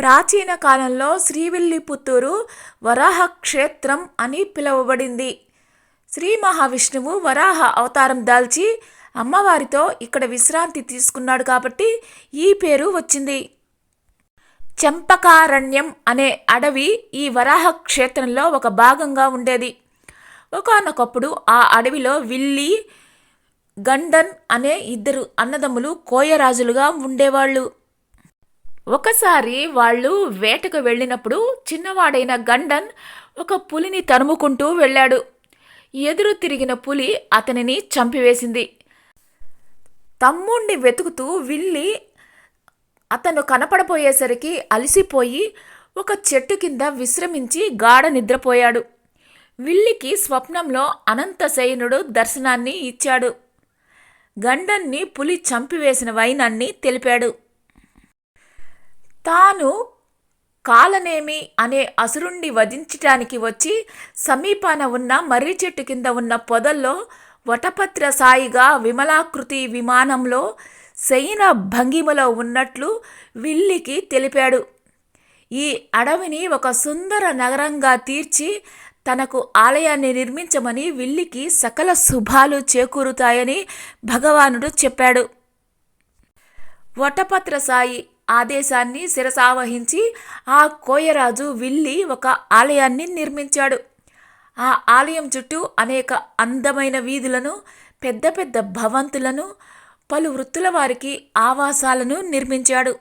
ప్రాచీన కాలంలో శ్రీవిల్లిపుత్తూరు వరాహ క్షేత్రం అని పిలువబడింది. శ్రీ మహావిష్ణువు వరాహ అవతారం దాల్చి అమ్మవారితో ఇక్కడ విశ్రాంతి తీసుకున్నాడు కాబట్టి ఈ పేరు వచ్చింది. చెంపకారణ్యం అనే అడవి ఈ వరాహ క్షేత్రంలో ఒక భాగంగా ఉండేది. ఒకనొకప్పుడు ఆ అడవిలో విల్లి గండన్ అనే ఇద్దరు అన్నదమ్ములు కోయరాజులుగా ఉండేవాళ్ళు. ఒకసారి వాళ్ళు వేటకు వెళ్ళినప్పుడు చిన్నవాడైన గండన్ ఒక పులిని తరుముకుంటూ వెళ్ళాడు. ఎదురు తిరిగిన పులి అతనిని చంపివేసింది. తమ్ముణ్ణి వెతుకుతూ విల్లి అతను కనపడపోయేసరికి అలసిపోయి ఒక చెట్టు కింద విశ్రమించి గాఢ నిద్రపోయాడు. విల్లికి స్వప్నంలో అనంతశయనుడు దర్శనాన్ని ఇచ్చాడు. గండన్ని పులి చంపివేసిన వైనాన్ని తెలిపాడు. తాను కాలనేమి అనే అసురుణ్ణి వధించటానికి వచ్చి సమీపాన ఉన్న మర్రి చెట్టు కింద ఉన్న పొదల్లో వటపత్ర సాయిగా విమలాకృతి విమానంలో శయన భంగిమలో ఉన్నట్లు విల్లికి తెలిపాడు. ఈ అడవిని ఒక సుందర నగరంగా తీర్చి తనకు ఆలయాన్ని నిర్మించమని విల్లికి సకల శుభాలు చేకూరుతాయని భగవానుడు చెప్పాడు. వటపత్ర సాయి ఆదేశాన్ని శిరసావహించి ఆ కోయరాజు విల్లి ఒక ఆలయాన్ని నిర్మించాడు. ఆ ఆలయం చుట్టూ అనేక అందమైన వీధులను పెద్ద పెద్ద భవంతులను పలు వృత్తుల వారికి ఆవాసాలను నిర్మించాడు.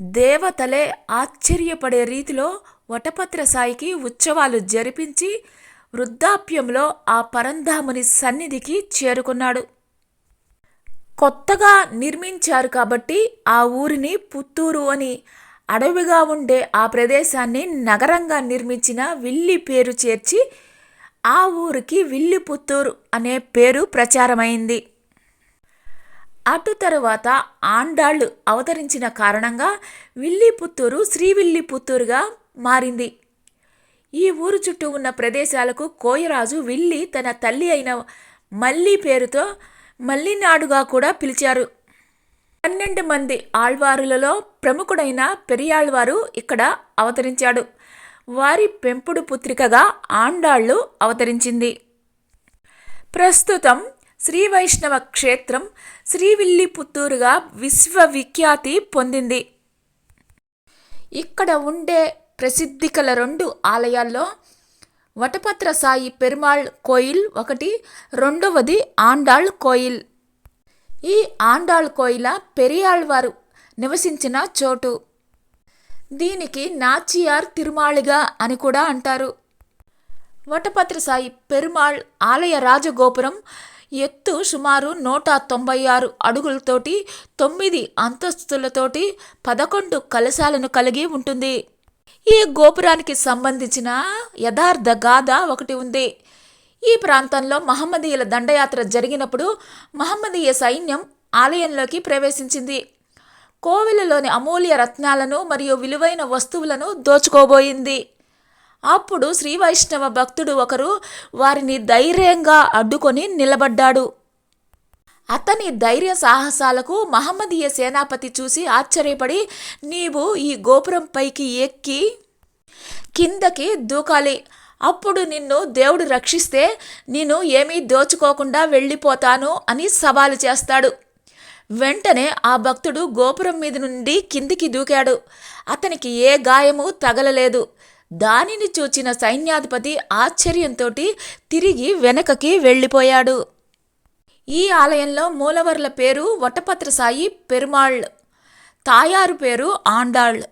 దేవతలే ఆశ్చర్యపడే రీతిలో వటపత్ర సాయికి ఉత్సవాలు జరిపించి వృద్ధాప్యంలో ఆ పరంధాముని సన్నిధికి చేరుకున్నాడు. కొత్తగా నిర్మించారు కాబట్టి ఆ ఊరిని పుత్తూరు అని అడవిగా ఉండే ఆ ప్రదేశాన్ని నగరంగా నిర్మించిన విల్లి పేరు చేర్చి ఆ ఊరికి విల్లి పుత్తూరు అనే పేరు ప్రచారమైంది. అటు తరువాత ఆండాళ్ళు అవతరించిన కారణంగా విల్లిపుత్తూరు శ్రీవిల్లిపుత్తూరుగా మారింది. ఈ ఊరు చుట్టూ ఉన్న ప్రదేశాలకు కోయరాజు విల్లి తన తల్లి అయిన మల్లి పేరుతో మల్లినాడుగా కూడా పిలిచారు. పన్నెండు మంది ఆళ్వారులలో ప్రముఖుడైన పెరియాళ్వారు ఇక్కడ అవతరించాడు. వారి పెంపుడు పుత్రికగా ఆండాళ్ళు అవతరించింది. ప్రస్తుతం శ్రీ వైష్ణవ క్షేత్రం శ్రీవిల్లిపుత్తూరుగా విశ్వవిఖ్యాతి పొందింది. ఇక్కడ ఉండే ప్రసిద్ధి కల రెండు ఆలయాల్లో వటపత్ర సాయి పెరుమాళ్ కోయిల్ ఒకటి రెండవది ఆండాళ్ కోయిల్. ఈ ఆండాళ్ కోయిల పెరియాళ్వారు నివసించిన చోటు. దీనికి నాచియార్ తిరుమాళిగా అని కూడా అంటారు. వటపత్ర సాయి పెరుమాళ్ ఆలయ రాజగోపురం ఎత్తు సుమారు నూట తొంభై ఆరు అడుగులతోటి తొమ్మిది అంతస్తులతోటి పదకొండు కలశాలను కలిగి ఉంటుంది. ఈ గోపురానికి సంబంధించిన యథార్థ గాథ ఒకటి ఉంది. ఈ ప్రాంతంలో మహమ్మదీయుల దండయాత్ర జరిగినప్పుడు మహమ్మదీయ సైన్యం ఆలయంలోకి ప్రవేశించింది. కోవిలలోని అమూల్య రత్నాలను మరియు విలువైన వస్తువులను దోచుకోబోయింది. అప్పుడు శ్రీ వైష్ణవ భక్తుడు ఒకరు వారిని ధైర్యంగా అడ్డుకొని నిలబడ్డాడు. అతని ధైర్య సాహసాలకు మహమ్మదీయ సేనాపతి చూసి ఆశ్చర్యపడి నీవు ఈ గోపురం పైకి ఎక్కి కిందకి దూకాలి. అప్పుడు నిన్ను దేవుడు రక్షిస్తే నేను ఏమీ దోచుకోకుండా వెళ్ళిపోతాను అని సవాలు చేస్తాడు. వెంటనే ఆ భక్తుడు గోపురం మీద నుండి కిందికి దూకాడు. అతనికి ఏ గాయము తగలలేదు. దానిని చూచిన సైన్యాధిపతి ఆశ్చర్యంతో తిరిగి వెనకకి వెళ్ళిపోయాడు. ఈ ఆలయంలో మూలవర్ల పేరు వటపత్రసాయి పెరుమాళ్ తాయారు పేరు ఆండాళ్.